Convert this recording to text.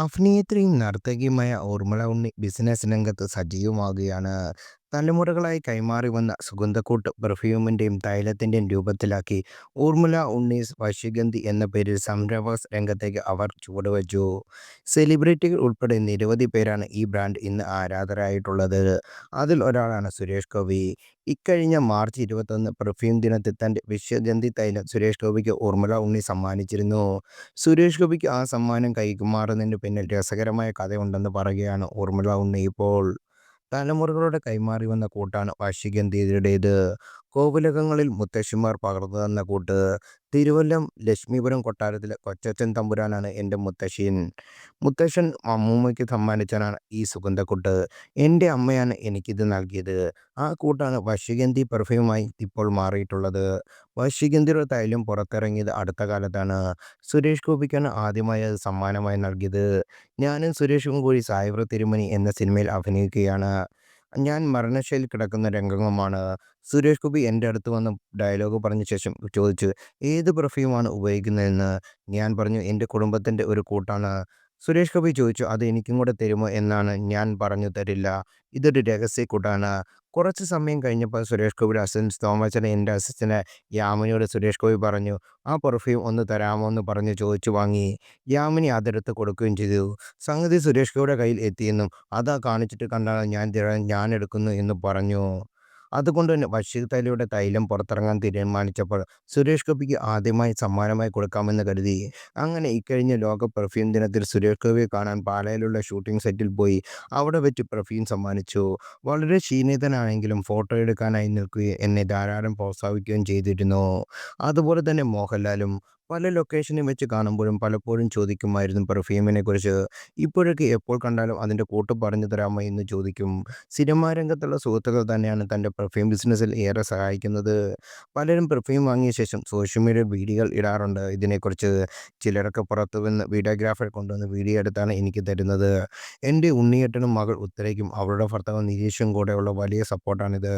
അഭിനേത്രിയും നർത്തകിയുമായ ഊർമിള ഉണ്ണി business രംഗത്ത് സജീവമാവുകയാണ്. തലമുറകളായി കൈമാറി വന്ന സുഗന്ധക്കൂട്ട് പെർഫ്യൂമിന്റെയും തൈലത്തിന്റെയും രൂപത്തിലാക്കി ഊർമിള ഉണ്ണീസ് വശ്യഗന്ധി എന്ന പേരിൽ സംരംഭക രംഗത്തേക്ക് അവർ ചുവടുവച്ചു. സെലിബ്രിറ്റികൾ ഉൾപ്പെടെ നിരവധി പേരാണ് ഈ ബ്രാൻഡ് ഇന്ന് ആരാധകരായിട്ടുള്ളത്. അതിൽ ഒരാളാണ് സുരേഷ് ഗോപി. ഇക്കഴിഞ്ഞ മാർച്ച് ഇരുപത്തൊന്ന് പെർഫ്യൂം ദിനത്തിൽ തന്റെ വിശ്വഗന്ധി തൈലം സുരേഷ് ഗോപിക്ക് ഊർമിള ഉണ്ണി സമ്മാനിച്ചിരുന്നു. സുരേഷ് ഗോപിക്ക് ആ സമ്മാനം കൈമാറുന്നതിന് പിന്നിൽ രസകരമായ കഥയുണ്ടെന്ന് പറയുകയാണ് ഊർമിള ഉണ്ണി ഇപ്പോൾ. തലമുറകളോടെ കൈമാറിവന്ന കൂട്ടാണ് വശ്യഗന്ധിയുടേത്. കോവിലകങ്ങളിൽ മുത്തശ്ശിമാർ പകർന്നു തന്ന കൂട്ട്. തിരുവല്ലം ലക്ഷ്മീപുരം കൊട്ടാരത്തിലെ കൊച്ചച്ചൻ തമ്പുരാനാണ് എന്റെ മുത്തശ്ശിയൻ മുത്തശ്ശൻ അമ്മൂമ്മയ്ക്ക് സമ്മാനിച്ചതാണ് ഈ സുഗന്ധക്കൂട്ട്. എന്റെ അമ്മയാണ് എനിക്കിത് നൽകിയത്. ആ കൂട്ടാണ് വശ്യഗന്ധി പെർഫ്യൂമായി ഇപ്പോൾ മാറിയിട്ടുള്ളത്. വശ്യഗന്ധിയുടെ തൈലം പുറത്തിറങ്ങിയത് അടുത്ത കാലത്താണ്. സുരേഷ് ഗോപിക്കാണ് ആദ്യമായി അത് സമ്മാനമായി നൽകിയത്. ഞാനും സുരേഷും കൂടി സായിബ്ര തിരുമണി എന്ന സിനിമയിൽ അഭിനയിക്കുകയാണ്. ഞാൻ മരണശൈലി കിടക്കുന്ന രംഗമാണ്. സുരേഷ് ഗോപി എന്റെ അടുത്ത് വന്ന് ഡയലോഗ് പറഞ്ഞ ശേഷം ചോദിച്ചു ഏത് പെർഫ്യൂമാണ് ഉപയോഗിക്കുന്നതെന്ന്. ഞാൻ പറഞ്ഞു എന്റെ കുടുംബത്തിന്റെ ഒരു കൂട്ടാണ്. സുരേഷ് ഗോപി ചോദിച്ചു അത് എനിക്കും കൂടെ തരുമോ എന്നാണ് ഞാൻ പറഞ്ഞു തരില്ല. ഇതൊരു രഹസ്യക്കൂട്ടാണ്. കുറച്ച് സമയം കഴിഞ്ഞപ്പോൾ സുരേഷ് ഗോപിയുടെ അസിസ്റ്റൻസ് തോമാച്ചൻ എന്റെ അസിസ്റ്റന്റ് യാമിനിയോട് സുരേഷ് ഗോപി പറഞ്ഞു ആ പെർഫ്യൂം ഒന്ന് തരാമോ എന്ന് പറഞ്ഞ് ചോദിച്ചു വാങ്ങി. യാമിനി അതെടുത്ത് കൊടുക്കുകയും ചെയ്തു. സംഗതി സുരേഷ് ഗോപിയുടെ കയ്യിൽ എത്തിയെന്നും അതാ കാണിച്ചിട്ട് കണ്ടാണ് ഞാൻ ഞാൻ എടുക്കുന്നു എന്ന് പറഞ്ഞു. അതുകൊണ്ടുതന്നെ തൈലയുടെ തൈലം പുറത്തിറങ്ങാൻ തീരുമാനിച്ചപ്പോൾ സുരേഷ് ഗോപിക്ക് ആദ്യമായി സമ്മാനമായി കൊടുക്കാമെന്ന് കരുതി. അങ്ങനെ ഇക്കഴിഞ്ഞ ലോക പെർഫ്യൂം ദിനത്തിൽ സുരേഷ് ഗോപിയെ കാണാൻ പാലയിലുള്ള ഷൂട്ടിംഗ് സെറ്റിൽ പോയി അവിടെ വെച്ച് പെർഫ്യൂം സമ്മാനിച്ചു. വളരെ ക്ഷീണിതനാണെങ്കിലും ഫോട്ടോ എടുക്കാനായി നിൽക്കുകയും എന്നെ ധാരാളം പ്രോത്സാഹിക്കുകയും ചെയ്തിരുന്നു. അതുപോലെ തന്നെ മോഹൻലാലും. പല ലൊക്കേഷനും വെച്ച് കാണുമ്പോഴും പലപ്പോഴും ചോദിക്കുമായിരുന്നു പെർഫ്യൂമിനെ കുറിച്ച് ഇപ്പോഴൊക്കെ എപ്പോൾ കണ്ടാലും അതിന്റെ കൂട്ട് പറഞ്ഞു തരാമോ എന്ന് ചോദിക്കും. സിനിമാ രംഗത്തുള്ള സുഹൃത്തുക്കൾ തന്നെയാണ് തന്റെ പെർഫ്യൂം ബിസിനസ്സിൽ ഏറെ സഹായിക്കുന്നത്. പലരും പെർഫ്യൂം വാങ്ങിയ ശേഷം സോഷ്യൽ മീഡിയ വീഡിയോകൾ ഇടാറുണ്ട് ഇതിനെക്കുറിച്ച്. ചിലരൊക്കെ പുറത്തുനിന്ന് വീഡിയോഗ്രാഫറെ കൊണ്ടുവന്ന് വീഡിയോ എടുത്താണ് എനിക്ക് തരുന്നത്. എന്റെ ഉണ്ണിയേട്ടനും മകൾ ഉത്തരയ്ക്കും അവരുടെ ഭർത്താവ് നിതീഷും കൂടെയുള്ള വലിയ സപ്പോർട്ടാണിത്.